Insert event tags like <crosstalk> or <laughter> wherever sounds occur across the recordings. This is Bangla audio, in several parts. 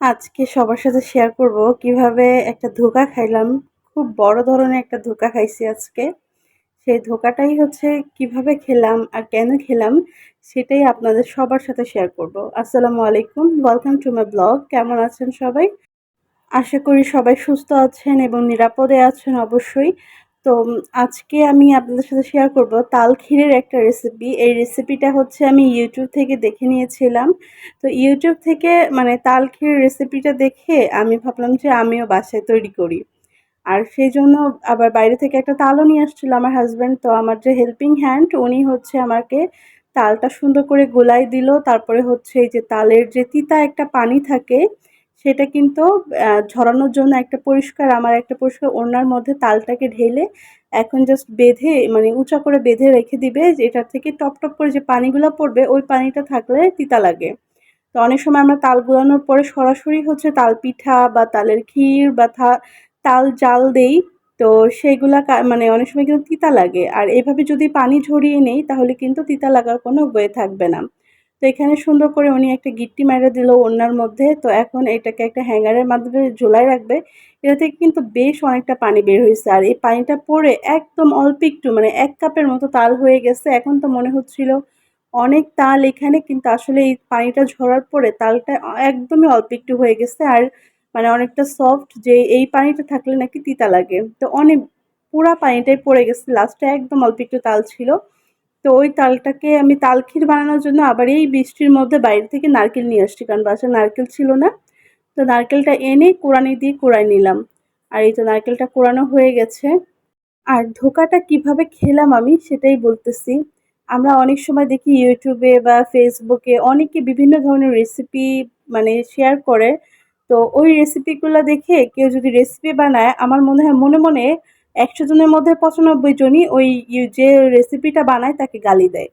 আজকে সবার সাথে শেয়ার করব কীভাবে একটা ধোকা খাইলাম। খুব বড় ধরনের একটা ধোকা খাইছি আজকে। সেই ধোকাটাই হচ্ছে কীভাবে খেলাম আর কেন খেলাম, সেটাই আপনাদের সবার সাথে শেয়ার করব। আসসালামু আলাইকুম ওয়েলকাম টু মাই ব্লগ কেমন আছেন সবাই? আশা করি সবাই সুস্থ আছেন এবং নিরাপদে আছেন অবশ্যই। তো আজকে আমি আপনাদের সাথে শেয়ার করব তাল ক্ষীরের একটা রেসিপি এই রেসিপিটা হচ্ছে আমি ইউটিউব থেকে দেখে নিয়েছিলাম। তো ইউটিউব থেকে মানে তাল ক্ষীরের রেসিপিটা দেখে আমি ভাবলাম যে আমিও বাসায় তৈরি করি। আর সেই জন্য আবার বাইরে থেকে একটা তালও নিয়ে আসছিল আমার হাজব্যান্ড তো, আমার যে হেল্পিং হ্যান্ড উনি হচ্ছে আমাকে তালটা সুন্দর করে গোলাই দিল। তারপরে হচ্ছে এই যে তালের যে তিতা একটা পানি থাকে সেটা কিন্তু ঝরানোর জন্য একটা পরিষ্কার, আমার একটা পরিষ্কার ওড়নার মধ্যে তালটাকে ঢেলে এখন জাস্ট বেঁধে মানে উঁচা করে বেঁধে রেখে দিবে এটার থেকে টপ টপ করে যে পানিগুলো পড়বে, ওই পানিটা থাকলে তিতা লাগে। তো অনেক সময় আমরা তাল গুলানোর পরে সরাসরি হচ্ছে তাল পিঠা বা তালের ক্ষীর বা তাল জাল দেই, তো সেইগুলা মানে অনেক সময় কিন্তু তিতা লাগে। আর এভাবে যদি পানি ঝরিয়ে নেই, তাহলে কিন্তু তিতা লাগার কোনো ওয়ে থাকবে না। তো এখানে সুন্দর করে উনি একটা গিট্টি মেরে দিল ওনার মধ্যে। তো এখন এটাকে একটা হ্যাঙ্গারের মাধ্যমে ঝোলাই রাখবে। এটা থেকে কিন্তু বেশ অনেকটা পানি বের হয়েছে। আর এই পানিটা পরে একদম অল্প একটু মানে এক কাপের মতো তাল হয়ে গেছে। এখন তো মনে হচ্ছিল অনেক তাল এখানে, কিন্তু আসলে এই পানিটা ঝরার পরে তালটা একদমই অল্প একটু হয়ে গেছে। আর মানে অনেকটা সফট যে এই পানিটা থাকলে নাকি তিতা লাগে। তো অনেক পুরা পানিটাই পড়ে গেছে। লাস্টে একদম অল্প একটু তাল ছিল। তো ওই তালটাকে আমি তাল ক্ষীর বানানোর জন্য আবার এই বৃষ্টির মধ্যে বাইরে থেকে নারকেল নিয়ে আসছি, কারণ বাসায় নারকেল ছিল না। তো নারকেলটা এনে কোরআনি দিয়ে কোড়াই নিলাম। আর এই তো নারকেলটা কোরানো হয়ে গেছে। আর ধোকাটা কীভাবে খেলাম আমি সেটাই বলতেছি। আমরা অনেক সময় দেখি ইউটিউবে বা ফেসবুকে অনেকে বিভিন্ন ধরনের রেসিপি মানে শেয়ার করে। তো ওই রেসিপিগুলো দেখে কেউ যদি রেসিপি বানায়, আমার মনে হয় মনে মনে একশো জনের মধ্যে পঁচানব্বই জনই ওই যে রেসিপিটা বানায় তাকে গালি দেয়।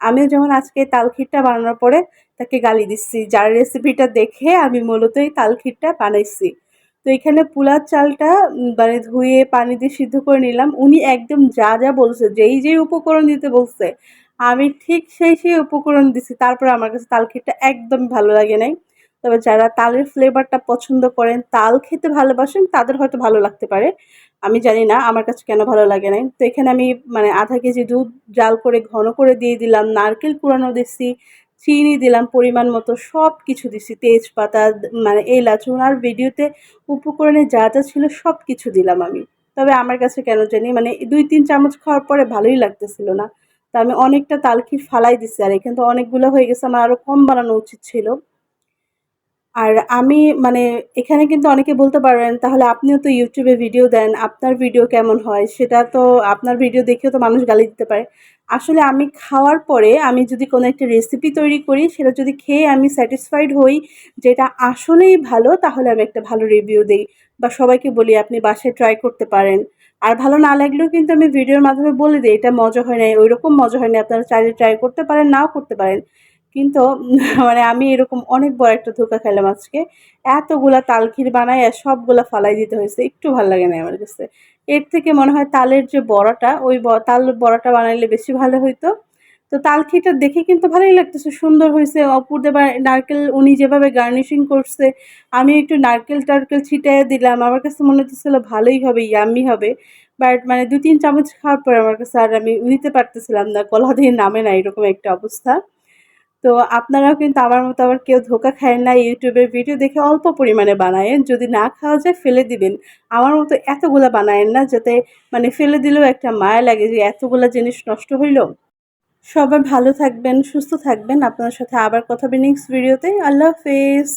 আমিও যেমন আজকে তালক্ষীরটা বানানোর পরে তাকে গালি দিচ্ছি, যার রেসিপিটা দেখে আমি মূলত এই তালক্ষীরটা বানাইছি। তো এখানে পোলার চালটা মানে ধুয়ে পানি দিয়ে সিদ্ধ করে নিলাম। উনি একদম যা যা বলছে, যেই যেই উপকরণ দিতে বলছে, আমি ঠিক সেই সেই উপকরণ দিছি। তারপরে আমার কাছে তালক্ষীরটা একদম ভালো লাগে নাই। তবে যারা তালের ফ্লেভারটা পছন্দ করেন, তাল খেতে ভালোবাসেন, তাদের হয়তো ভালো লাগতে পারে। আমি জানি না, আমার কাছে কেন ভালো লাগে নাই। তো এখানে আমি মানে আধা কেজি দুধ জাল করে ঘন করে দিয়ে দিলাম, নারকেল কুড়ানো দিচ্ছি চিনি দিলাম পরিমাণ মতো সব কিছু দিছি, তেজপাতা মানে এলাচ, ওনার ভিডিওতে উপকরণে যা যা ছিল সব কিছু দিলাম আমি। তবে আমার কাছে কেন জানি মানে দুই তিন চামচ খাওয়ার পরে ভালোই লাগতেছিল না। তো আমি অনেকটা তালখির ফালাই দিছি আর এখানে তো অনেকগুলো হয়ে গেছে, আমার আরও কম বানানো উচিত ছিল। আর আমি মানে এখানে কিন্তু অনেকে বলতে পারেন, তাহলে আপনিও তো ইউটিউবে ভিডিও দেন, আপনার ভিডিও কেমন হয়? সেটা তো আপনার ভিডিও দেখেও তো মানুষ গালি দিতে পারে। আসলে আমি খাওয়ার পরে আমি যদি কোনো একটা রেসিপি তৈরি করি, সেটা যদি খেয়ে আমি স্যাটিসফাইড হই, যেটা আসলেই ভালো, তাহলে আমি একটা ভালো রিভিউ দিই। বা সবাইকে বলি, আপনি বাসায় ট্রাই করতে পারেন। আর ভালো না লাগলেও কিন্তু আমি ভিডিওর মাধ্যমে বলে দিই, এটা মজা হয় না ওই রকম মজা হয় না আপনারা চাইলে ট্রাই করতে পারেন, নাও করতে পারেন। কিন্তু <laughs> মানে আমি এরকম অনেক বড় একটা ধোকা খেলাম আজকে। এতগুলা তালখির বানায় সবগুলা ফালাই দিতে হয়েছে, একটু ভালো লাগে না আমার কাছে। এর থেকে মনে হয় তালের যে বড়াটা, ওই তাল বড়াটা বানাইলে বেশি ভালো হইতো। তো তালখিটা দেখে কিন্তু ভালোই লাগতেছে, সুন্দর হয়েছে। অপুর দেবার নারকেল উনি যেভাবে গার্নিশিং করছে, আমি একটু নারকেল টারকেল ছিটাই দিলাম। আমার কাছে মনে হচ্ছিল ভালোই হবে, ইয়াম্মি হবে। বাট মানে দু তিন চামচ খাওয়ার পর আমার কাছে আর আমি নিতে পারতেছিলাম না কলা দিয়ে নামে না এরকম একটা অবস্থা। তো আপনারাও কিন্তু আমার মতো আবার কেউ ধোকা খায় না, ইউটিউবের ভিডিও দেখে অল্প পরিমাণে বানায়েন। যদি না খাওয়া যায় ফেলে দিবেন। আমার মতো এতগুলো বানায়েন না যাতে মানে ফেলে দিলেও একটা মায়া লাগে যে এতগুলো জিনিস নষ্ট হইল। সবাই ভালো থাকবেন, সুস্থ থাকবেন। আপনার সাথে আবার কথা হবে নেক্সট ভিডিওতে আল্লাহ হাফেজ।